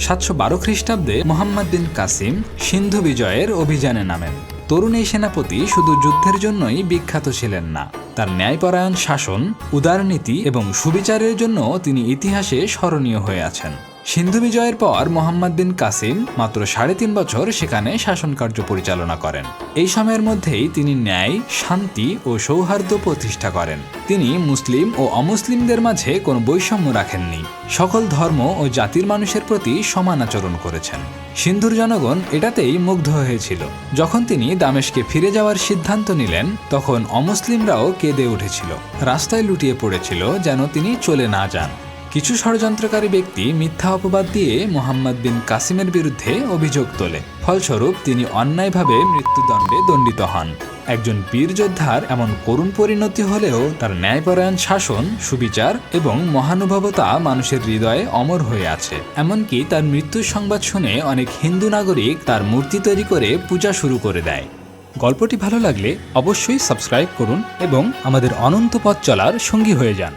সাতশো বারো খ্রিস্টাব্দে মোহাম্মদ বিন কাসিম সিন্ধু বিজয়ের অভিযানে নামেন তরুণ এই সেনাপতি শুধু যুদ্ধের জন্যই বিখ্যাত ছিলেন না। তার ন্যায়পরায়ণ শাসন, উদারনীতি এবং সুবিচারের জন্য তিনি ইতিহাসে স্মরণীয় হয়ে আছেন। সিন্ধু বিজয়ের পর মোহাম্মদ বিন কাসিম মাত্র সাড়ে তিন বছর সেখানে শাসন কার্য পরিচালনা করেন। এই সময়ের মধ্যেই তিনি ন্যায়, শান্তি ও সৌহার্দ্য প্রতিষ্ঠা করেন। তিনি মুসলিম ও অমুসলিমদের মাঝে কোনো বৈষম্য রাখেননি। সকল ধর্ম ও জাতির মানুষের প্রতি সমান আচরণ করেছেন। সিন্ধুর জনগণ এটাতেই মুগ্ধ হয়েছিল। যখন তিনি দামেশকে ফিরে যাওয়ার সিদ্ধান্ত নিলেন, তখন অমুসলিমরাও কেঁদে উঠেছিল। রাস্তায় লুটিয়ে পড়েছিল যেন তিনি চলে না যান। কিছু ষড়যন্ত্রকারী ব্যক্তি মিথ্যা অপবাদ দিয়ে মোহাম্মদ বিন কাসিমের বিরুদ্ধে অভিযোগ তোলে। ফলস্বরূপ, তিনি অন্যায়ভাবে মৃত্যুদণ্ডে দণ্ডিত হন। একজন বীর যোদ্ধার এমন করুণ পরিণতি হলেও তার ন্যায়পরায়ণ শাসন, সুবিচার এবং মহানুভবতা মানুষের হৃদয়ে অমর হয়ে আছে। এমনকি তার মৃত্যুর সংবাদ শুনে অনেক হিন্দু নাগরিক তার মূর্তি তৈরি করে পূজা শুরু করে দেয়। গল্পটি ভালো লাগলে অবশ্যই সাবস্ক্রাইব করুন এবং আমাদের অনন্ত পথ চলার সঙ্গী হয়ে যান।